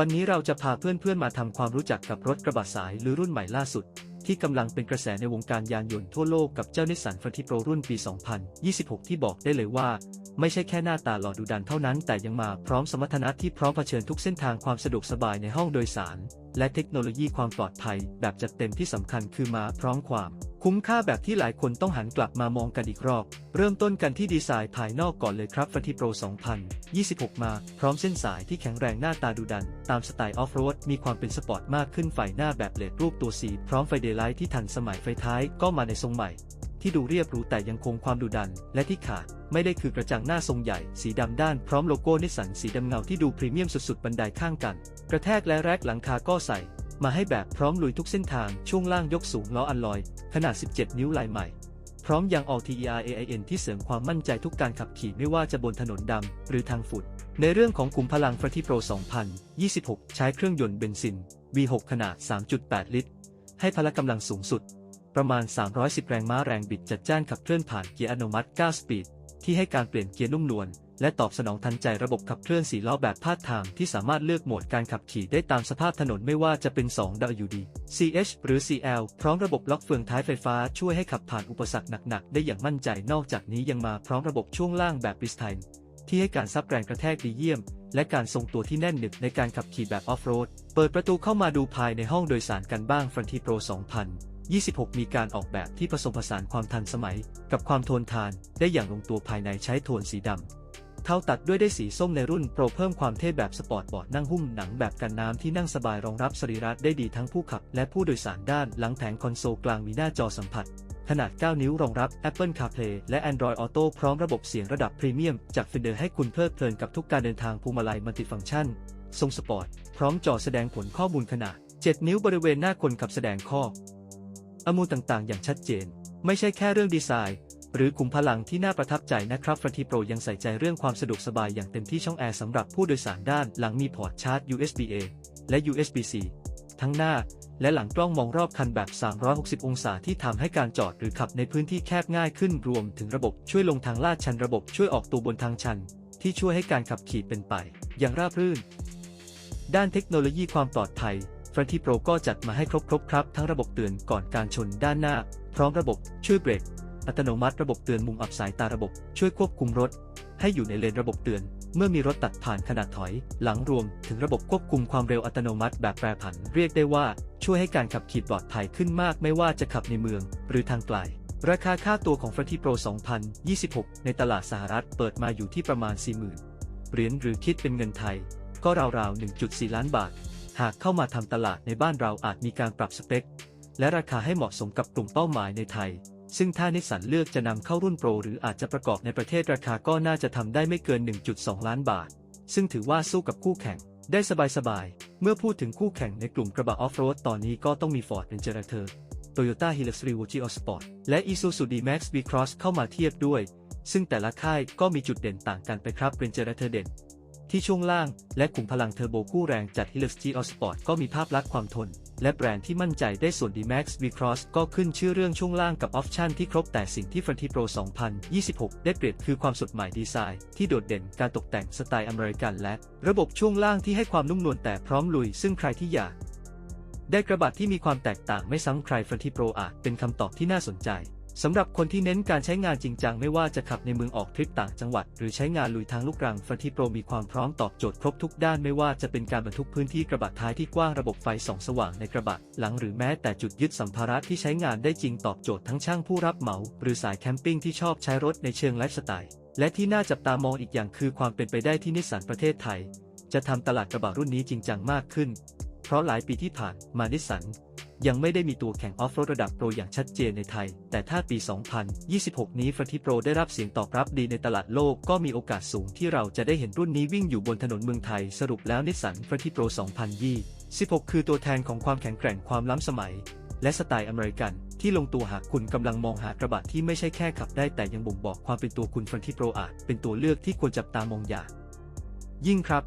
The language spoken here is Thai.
วันนี้เราจะพาเพื่อนๆมาทำความรู้จักกับรถกระบะสายหรือรุ่นใหม่ล่าสุด ที่กำลังเป็นกระแสในวงการยานยนต์ทั่วโลกกับเจ้านิสสันฟ r ติโปรรุ่นปี 2026 ที่บอกได้เลยว่า ไม่ใช่แค่หน้าตาหล่อดูดันเท่านั้น แต่ยังมาพร้อมสมรรถนะที่พร้อมเผชิญทุกเส้นทางความสะดวกสบายในห้องโดยสาร และเทคโนโลยีความปลอดภัยแบบจัดเต็มที่สำคัญคือมาพร้อมความ คุ้มค่าแบบที่หลายคนต้องหันกลับมามองกันอีกรอบ เริ่มต้นกันที่ดีไซน์ภายนอกก่อนเลยครับฟ r ติโปร 2026 มาพร้อมเส้นสายที่แข็งแรงหน้าตาดูดัน ตามสไตล์ออฟโรดมีความเป็นสปอร์ตมากขึ้นไฟหน้าแบบเลดรูปตัวสีพร้อมไฟเดย์ไลท์ที่ทันสมัยไฟท้ายก็มาในทรงใหม่ ที่ดูเรียบหรูแต่ยังคงความดุดัน และที่ขาดไม่ได้คือกระจังหน้าทรงใหญ่ สีดำด้านพร้อมโลโก้นิสสันสีดำเงาที่ดูพรีเมียมสุดๆ บันไดข้างกัน กระแทกและแรกหลังคาก็ใส่ มาให้แบบพร้อมลุยทุกเส้นทางช่วงล่างยกสูงล้ออัลลอย ขนาด 17 นิ้วลายใหม่ พร้อมยาง All TER AIN ที่เสริมความมั่นใจทุกการขับขี่ไม่ว่าจะบนถนนดำหรือทางฝุ่นในเรื่องของขุมพลัง f r ติโปร 2026 ใช้เครื่องยนต์เบนซิน V6 ขนาด 3.8 ลิตร ให้พละกำลังสูงสุด ประมาณ 310 แรงม้าแรงบิดจัดจ้านขับเคลื่อนผ่านเกียร์อัตโนมัติ 9 สปีด ที่ให้การเปลี่ยนเกียร์นุ่มนวลและตอบสนองทันใจระบบขับเคลื่อน4ล้อแบบพาดทางที่สามารถเลือกโหมดการขับขี่ได้ตามสภาพถนนไม่ว่าจะเป็น 2WD CH หรือ CL พร้อมระบบล็อกเฟืองท้ายไฟฟ้าช่วยให้ขับผ่านอุปสรรคหนักๆ ได้อย่างมั่นใจนอกจากนี้ยังมาพร้อมระบบช่วงล่างแบบบิสไทม์ที่ให้การซับแรงกระแทกดีเยี่ยม และการทรงตัวที่แน่นหนึบในการขับขี่แบบออฟโรด เปิดประตูเข้ามาดูภายในห้องโดยสารกันบ้าง f r o n t i Pro 2000 26 มีการออกแบบที่ผสมผสานความทันสมัย กับความทนทานได้อย่างลงตัวภายในใช้โทนสีดำ เท้าตัดด้วยได้สีส้มในรุ่นโปรเพิ่มความเท่แบบสปอร์ตบอร์ดนั่งหุ้มหนังแบบกันน้ำที่นั่งสบายรองรับสรีระได้ดีทั้งผู้ขับ และผู้โดยสารด้านหลังแผงคอนโซลกลางมีหน้าจอสัมผัส ขนาด 9 นิ้วรองรับ Apple CarPlay และ Android Auto พร้อมระบบเสียงระดับพรีเมียมจากฟินเดอร์ให้คุณเพลิดเพลินกับทุกการเดินทางภูมิลัยมัลติฟังก์ชันทรงสปอร์ตพร้อมจอแสดงผลข้อมูลขนาด 7 นิ้วบริเวณหน้าคนขับแสดงข้อ อมูลต่างๆ อย่างชัดเจน ไม่ใช่แค่เรื่องดีไซน์ หรือขุมพลังที่น่าประทับใจนะครับฟรทีโปรยังใส่ใจเรื่องความสะดวกสบายอย่างเต็มที่ช่องแอร์สำหรับผู้โดยสารด้านหลังมีพอร์ตชาร์จ USB-A และ USB-C ทั้งหน้าและหลังกล้องมองรอบคันแบบ 360 องศาที่ทำให้การจอดหรือขับในพื้นที่แคบง่ายขึ้นรวมถึงระบบช่วยลงทางลาดชันระบบช่วยออกตัวบนทางชัน ที่ช่วยให้การขับขี่เป็นไป อย่างราบรื่น ด้านเทคโนโลยีความปลอดภัย r น n t โปรก็จัดมาให้ครบๆครับ ทั้งระบบเตือนก่อนการชนด้านหน้า พร้อมระบบช่วยเบรก อัตโนมัติระบบเตือนมุมอับสายตาระบบ ช่วยควบคุมรถ ให้อยู่ในเลนระบบเตือน เมื่อมีรถตัดผ่านขนาดถอย หลังรวม ถึงระบบควบคุมความเร็วอัตโนมัติแบบแปรผัน เรียกได้ว่า ช่วยให้การขับขี่ปลอดภัยขึ้นมาก ไม่ว่าจะขับในเมือง หรือทางไกลราคาค่าตัวของ f r น n t โปร2026 ในตลาดสหรัฐเปิดมาอยู่ที่ประมาณ 40,000 เหรียญหรือคิดเป็นเงินไทย ก็ราวๆ 1.4 ล้านบาท หากเข้ามาทำตลาดในบ้านเราอาจมีการปรับสเปค และราคาให้เหมาะสมกับกลุ่มเป้าหมายในไทย ซึ่งถ้านิสสันเลือกจะนำเข้ารุ่นโปร หรืออาจจะประกอบในประเทศราคาก็น่าจะทำได้ไม่เกิน 1.2 ล้านบาท ซึ่งถือว่าสู้กับคู่แข่งได้สบายๆ เมื่อพูดถึงคู่แข่งในกลุ่มกระบะออฟโรดตอนนี้ก็ต้องมี Ford Ranger Raptor Toyota Hilux Revo Geo Sport และ Isuzu D-Max V-Cross เข้ามาเทียบด้วย ซึ่งแต่ละค่ายก็มีจุดเด่นต่างกันไปครับ Ranger Raptor เด่น ที่ช่วงล่างและขุมพลังเทอร์โบคู่แรงจัด Hilux Geo Sport ก็มีภาพลักษณ์ความทน และแบรนด์ที่มั่นใจได้ส่วน D-Max V-Cross ก็ขึ้นชื่อเรื่องช่วงล่างกับออปชันที่ครบแต่สิ่งที่ f r น n t โปร2026 ได้เปรียบคือความสดใหม่ดีไซน์ ที่โดดเด่นการตกแต่งสไตล์อเมริกันและ ระบบช่วงล่างที่ให้ความนุ่มนวลแต่พร้อมลุย ซึ่งใครที่อยาก ได้กระบะที่มีความแตกต่างไม่ซ้ำใคร f r น n t โปรอาจเป็นคำตอบที่น่าสนใจ สำหรับคนที่เน้นการใช้งานจริงจังไม่ว่าจะขับในเมืองออกทริปต่างจังหวัด หรือใช้งานลุยทางลูกรังฟันที่โปรมีความพร้อมตอบโจทย์ครบทุกด้านไม่ว่าจะเป็นการบรรทุกพื้นที่กระบะท้ายที่กว้างระบบไฟส่องสว่างในกระบะหลังหรือแม้แต่จุดยึดสัมภาระที่ใช้งานได้จริงตอบโจทย์ทั้งช่างผู้รับเหมา หรือสายแคมปิ้งที่ชอบใช้รถในเชิงไลฟ์สไตล์และที่น่าจับตามองอีกอย่างคือความเป็นไปได้ที่นิสสันประเทศไทย จะทำตลาดกระบะรุ่นนี้จริงจังมากขึ้น เพราะหลายปีที่ผ่านมานิสันยังไม่ได้มีตัวแข่งออฟโรดระดับโปรอย่างชัดเจนในไทย แต่ถ้าปี 2026 นี้ฟรติโปรได้รับเสียงตอบรับดีในตลาดโลกก็มีโอกาสสูงที่เราจะได้เห็นรุ่นนี้วิ่งอยู่บนถนนเมืองไทย สรุปแล้วนิสสันฟรติโปร 2026 คือตัวแทนของความแข็งแกร่งความล้ำสมัย และสไตล์อเมริกัน ที่ลงตัวหากคุณกำลังมองหากระบะที่ไม่ใช่แค่ขับได้แต่ยังบ่งบอกความเป็นตัวคุณฟรติโปรอาจเป็นตัวเลือกที่ควรจับตามองอย่างยิ่งครับ